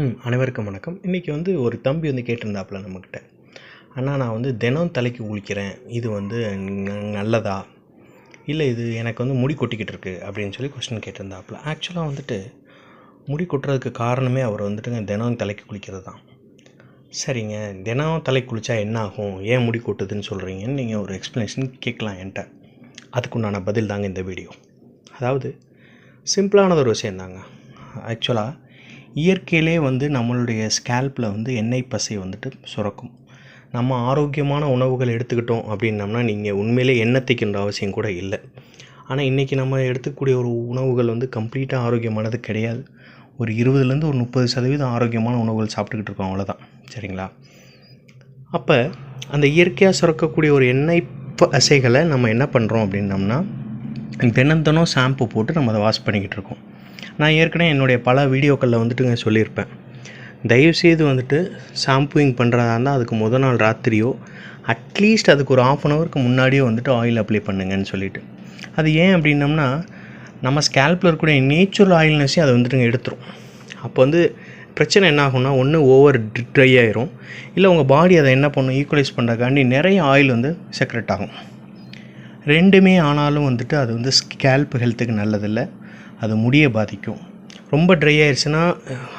ம் அனைவருக்கும் வணக்கம். இன்றைக்கி வந்து ஒரு தம்பி வந்து கேட்டிருந்தாப்புல நம்மக்கிட்ட அண்ணா நான் வந்து தினம் தலைக்கு குளிக்கிறேன். இது வந்து நல்லதா? இல்லை இது எனக்கு வந்து முடி கொட்டிக்கிட்டு இருக்குது அப்படின்னு சொல்லி கொஸ்டின் கேட்டிருந்தாப்புல. ஆக்சுவலாக வந்துட்டு முடி கொட்டுறதுக்கு காரணமே அவர் வந்துட்டுங்க தினம் தலைக்கு குளிக்கிறது தான். சரிங்க தினம் தலைக்கு குளித்தா என்ன ஆகும்? ஏன் முடி கொட்டுதுன்னு சொல்கிறீங்கன்னு நீங்கள் ஒரு எக்ஸ்ப்ளனேஷன் கேட்கலாம் என்கிட்ட. அதுக்குண்டான பதில் தாங்க இந்த வீடியோ அதாவது சிம்பிளானது ஒரு விஷயந்தாங்க ஆக்சுவலாக இயற்கையிலே வந்து நம்மளுடைய ஸ்கேல்பில் வந்து எண்ணெய் பசை வந்துட்டு சுரக்கும். நம்ம ஆரோக்கியமான உணவுகள் எடுத்துக்கிட்டோம் அப்படின்னம்னா நீங்கள் உண்மையிலே எண்ணெய் தேய்க்கின்ற அவசியம் கூட இல்லை. ஆனால் இன்றைக்கி நம்ம எடுத்துக்கூடிய ஒரு உணவுகள் வந்து கம்ப்ளீட்டாக ஆரோக்கியமானது கிடையாது. ஒரு இருபதுலேருந்து ஒரு முப்பது சதவீதம் ஆரோக்கியமான உணவுகள் சாப்பிட்டுக்கிட்டு இருக்கோம் அவ்வளோதான் சரிங்களா? அப்போ அந்த இயற்கையாக சுரக்கக்கூடிய ஒரு எண்ணெய் பசைகளை நம்ம என்ன பண்ணுறோம் அப்படின்னம்னா தினம் தினம் ஷாம்பு போட்டு நம்ம அதை வாஷ் பண்ணிக்கிட்டு இருக்கோம். நான் ஏற்கனவே என்னுடைய பல வீடியோக்களில் வந்துட்டுங்க சொல்லியிருப்பேன். தயவுசெய்து வந்துட்டு ஷாம்புவிங் பண்ணுறதா இருந்தால் அதுக்கு முத நாள் ராத்திரியோ அட்லீஸ்ட் அதுக்கு ஒரு ஆஃப் அன் ஹவருக்கு முன்னாடியோ வந்துட்டு ஆயில் அப்ளை பண்ணுங்கன்னு சொல்லிட்டு. அது ஏன் அப்படின்னம்னா நம்ம ஸ்கேல்பில் இருக்கக்கூடிய நேச்சுரல் ஆயில்னஸே அதை வந்துட்டுங்க எடுத்துரும். அப்போ வந்து பிரச்சனை என்ன ஆகும்னா ஒன்று ஓவர் ட்ரை ஆயிரும். இல்லை உங்கள் பாடி அதை என்ன பண்ணும் ஈக்குவலைஸ் பண்ணுறக்காண்டி நிறைய ஆயில் வந்து செக்ரெட் ஆகும். ரெண்டுமே ஆனாலும் வந்துட்டு அது வந்து ஸ்கேல்ப் ஹெல்த்துக்கு நல்லதில்லை. அது முடியை பாதிக்கும். ரொம்ப ட்ரை ஆயிடுச்சுன்னா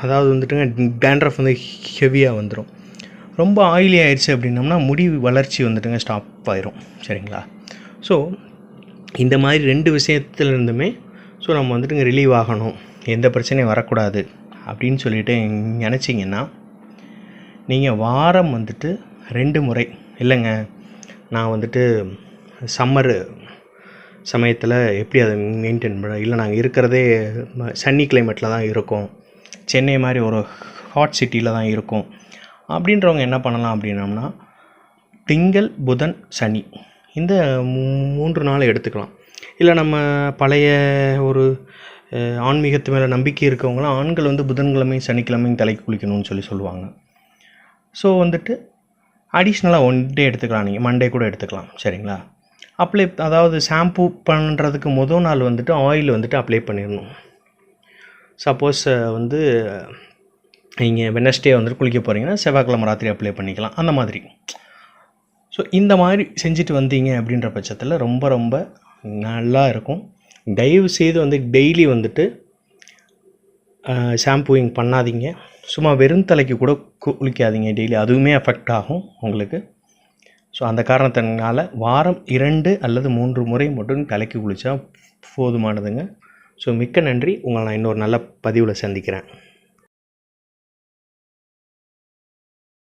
அதாவது வந்துட்டுங்க டேண்ட்ரஃப் வந்து ஹெவியாக வந்துடும் ரொம்ப ஆயிலி ஆயிடுச்சு அப்படின்னம்னா முடி வளர்ச்சி வந்துட்டுங்க ஸ்டாப் ஆயிரும். சரிங்களா? ஸோ இந்த மாதிரி ரெண்டு விஷயத்துலேருந்துமே ஸோ நம்ம வந்துட்டுங்க ரிலீவ் ஆகணும். எந்த பிரச்சனையும் வரக்கூடாது. அப்படின்னு சொல்லிட்டு நினச்சிங்கன்னா நீங்கள் வாரம் வந்துட்டு ரெண்டு முறை இல்லைங்க நான் வந்துட்டு சம்மரு சமயத்தில் எப்படி அதை மெயின்டைன் பண்ண இல்லை நாங்கள் இருக்கிறதே சன்னி கிளைமேட்டில் தான் இருக்கோம். சென்னை மாதிரி ஒரு ஹாட் சிட்டியில் தான் இருக்கும். அப்படின்றவங்க என்ன பண்ணலாம் அப்படின்னம்னா திங்கள் புதன் சனி. இந்த மூ- மூன்று நாள் எடுத்துக்கலாம். இல்லை நம்ம பழைய ஒரு ஆன்மீகத்து மேலே நம்பிக்கை இருக்கவங்களாம் ஆண்கள் வந்து புதன்கிழமையும் சனிக்கிழமையும் தலைக்கு குளிக்கணும்னு சொல்லி சொல்லுவாங்க. ஸோ வந்துட்டு அடிஷ்னலாக ஒன் டே எடுத்துக்கலாம் நீங்கள் மண்டே கூட எடுத்துக்கலாம். சரிங்களா? அப்ளை அதாவது ஷாம்பு பண்ணுறதுக்கு முதல் நாள் வந்துட்டு ஆயில் வந்துட்டு அப்ளை பண்ணிடணும். சப்போஸ் வந்து நீங்கள் வெனஸ்டே வந்துட்டு குளிக்க போகிறீங்கன்னா செவ்வாய்க்கிழமை ராத்திரி அப்ளை பண்ணிக்கலாம். அந்த மாதிரி. ஸோ இந்த மாதிரி செஞ்சுட்டு வந்தீங்க அப்படின்ற பட்சத்தில் ரொம்ப ரொம்ப நல்லா இருக்கும். தயவு செய்து வந்து டெய்லி வந்துட்டு ஷாம்பூயிங் பண்ணாதீங்க. சும்மா வெறும் தலைக்கு கூட குளிக்காதீங்க டெய்லி அதுவுமே எஃபெக்ட் ஆகும் உங்களுக்கு. ஸோ அந்த காரணத்தினால வாரம் இரண்டு அல்லது மூன்று முறை மட்டும் தலைக்கு குளித்தா போதுமானதுங்க. ஸோ மிக்க நன்றி. உங்களை நான் இன்னொரு நல்ல பதிவில் சந்திக்கிறேன்.